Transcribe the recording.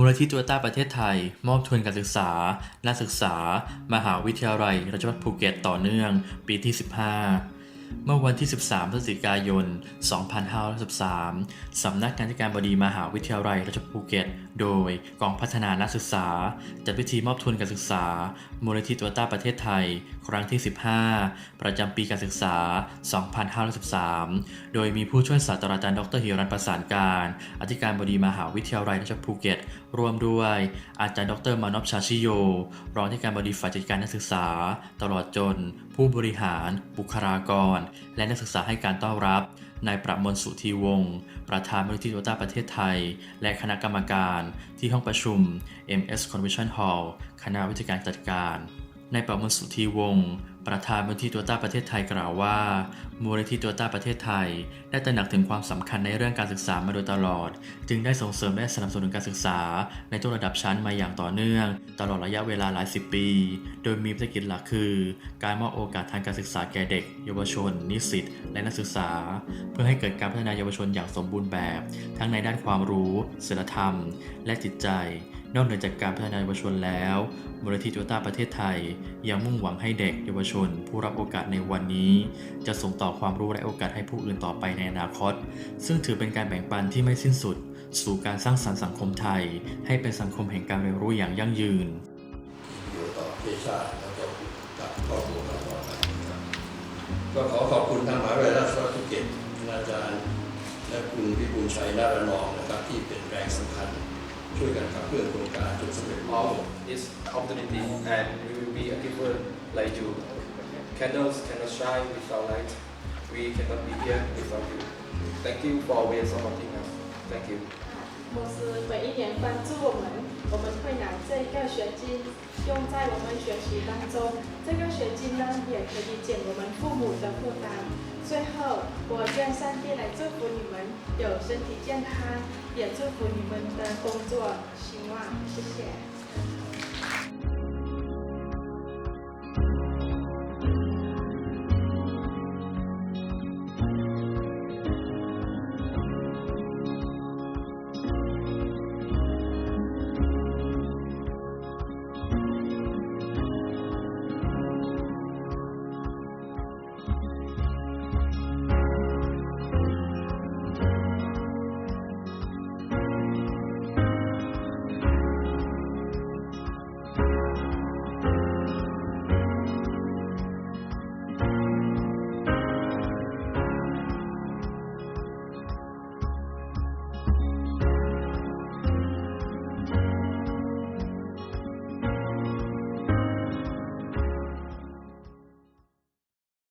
มูลนิธิตัวต้าประเทศไทย มอบทุนการศึกษา นักศึกษา มหาวิทยาลัยราชภัฏภูเก็ตต่อเนื่อง ปีที่ 15 เมื่อวันที่ 13 พฤศจิกายน 2513 สำนักงานการบดีมหาวิทยาลัยราชภูเก็ต โดยกองพัฒนานักศึกษา จัดพิธีมอบทุนการศึกษา มูลนิธิตัวต้าประเทศไทย ครั้งที่ 15 ประจำปีการศึกษา 2513 โดยมีผู้ช่วยศาสตราจารย์ดรฮิรันประสานการ อธิการบดีมหาวิทยาลัยราชภูเก็ต ร่วมด้วย อาจารย์ดรมานพชาชิโย รองที่การบดีฝ่ายจัดการนักศึกษา ตลอดจน ผู้บริหาร บุคลากรและนักศึกษาให้การต้อนรับ นายประมลสุธีวงศ์ประธานมูลนิธิโตต้าประเทศไทย และคณะกรรมการที่ห้องประชุม MS Convention Hall คณะวิทยาการจัดการนายประมลสุธีวงศ์ ประธานมูลนิธิโตต้าประเทศไทยกล่าวว่า มูลนิธิโตต้าประเทศไทย ได้ตระหนักถึงความสำคัญในเรื่องการศึกษามาโดยตลอด จึงได้ส่งเสริมและสนับสนุนการศึกษา ในทุกระดับชั้นมาอย่างต่อเนื่อง ตลอดระยะเวลาหลายสิบปี โดยมีภารกิจหลักคือ การมอบโอกาสทางการศึกษาแก่เด็ก เยาวชน นิสิตและนักศึกษา เพื่อให้เกิดการพัฒนาเยาวชนอย่างสมบูรณ์แบบ ทั้งในด้านความรู้ศีลธรรม และจิตใจนอกเหนือจากการพัฒนาเยาวชนแล้วมูลนิธิโตต้าประเทศไทย ยังมุ่งหวังให้เด็กเยาวชนผู้รับโอกาสในวันนี้ จะส่งต่อความรู้และโอกาสให้ผู้อื่นต่อไปในอนาคต ซึ่งถือเป็นการแบ่งปันที่ไม่สิ้นสุด สู่การสร้างสรรค์สังคมไทย ให้เป็นสังคมแห่งการเรียนรู้อย่างยั่งยืนอยู่ต่อประเทศชาติแล้วก็กับครอบครัวเราต่อไปก็ขอขอบคุณทางมหาวิทยาลัยราชภัฏภูเก็ตอาจารย์และคุณพิบูลชัยนาระนองนะครับที่เป็นแรงสำคัญช่วยกันขับเคลื่อนโครงการจนสำเร็จรุ่ of this opportunity and we will be a giver like you. Candles cannot shine without light. We cannot be here without you. Thank you for always supporting us. Thank you. 公司每一年关注我们，我们会拿这一个学金用在我们学习当中。这个学金呢，也可以减我们父母的负担。最后，我愿上帝来祝福你们有身体健康，也祝福你们的工作兴旺。谢谢。